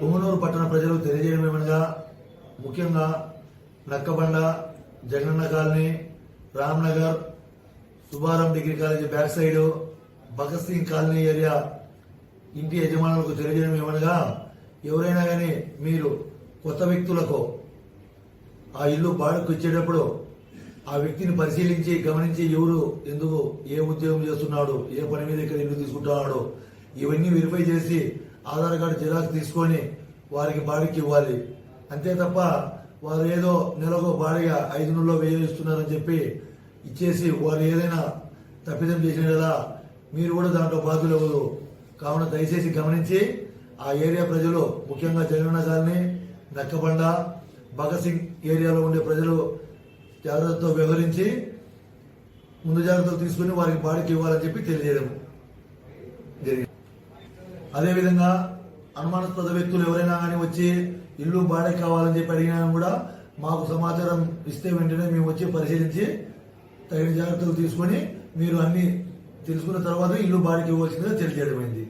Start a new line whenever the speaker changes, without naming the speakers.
పుంగనూరు పట్టణ ప్రజలు తెలియజేయమేమనగా ముఖ్యంగా Nakkabanda Jagananna colony Ramnagar Subbaram degree college back side Bhagat Singh colony area ఇంటి యజమానులకు తెలియజేయడం ఏమనగా ఎవరైనా కానీ మీరు కొత్త వ్యక్తులకు ఆ ఇల్లు బాడుకు ఇచ్చేటప్పుడు ఆ వ్యక్తిని పరిశీలించి గమనించి ఎవరు ఎందుకు ఏ ఉద్యోగం చేస్తున్నాడు ఏ పని మీద ఇక్కడ ఇల్లు తీసుకుంటున్నాడు ఇవన్నీ వెరిఫై చేసి ఆధార్ కార్డు జిరాక్స్ తీసుకొని వారికి బాడికి ఇవ్వాలి. అంతే తప్ప వారు ఏదో నెలకు బాడిగా ఐదు నెలలో వెయ్యి ఇస్తున్నారని చెప్పి ఇచ్చేసి వారు ఏదైనా తప్పిదం చేసిన కదా మీరు కూడా దాంట్లో బాధ్యులు అవ్వదు కావున దయచేసి గమనించి ఆ ఏరియా ప్రజలు ముఖ్యంగా జగన్న గారిని నక్కబండ భగత్ సింగ్ ఏరియాలో ఉండే ప్రజలు జాగ్రత్తతో వ్యవహరించి ముందు జాగ్రత్తలు తీసుకుని వారికి బాడికి ఇవ్వాలని చెప్పి తెలియజేయడం జరిగింది. అదేవిధంగా అనుమానాస్పద వ్యక్తులు ఎవరైనా కానీ వచ్చి ఇల్లు బాడే కావాలని చెప్పి అడిగినా కూడా మాకు సమాచారం ఇస్తే వెంటనే మేము వచ్చి పరిశీలించి తగిన జాగ్రత్తలు తీసుకొని మీరు అన్ని తెలుసుకున్న తర్వాత ఇల్లు బాడికి ఇవ్వాల్సిందిగా తెలియజేయడమైంది.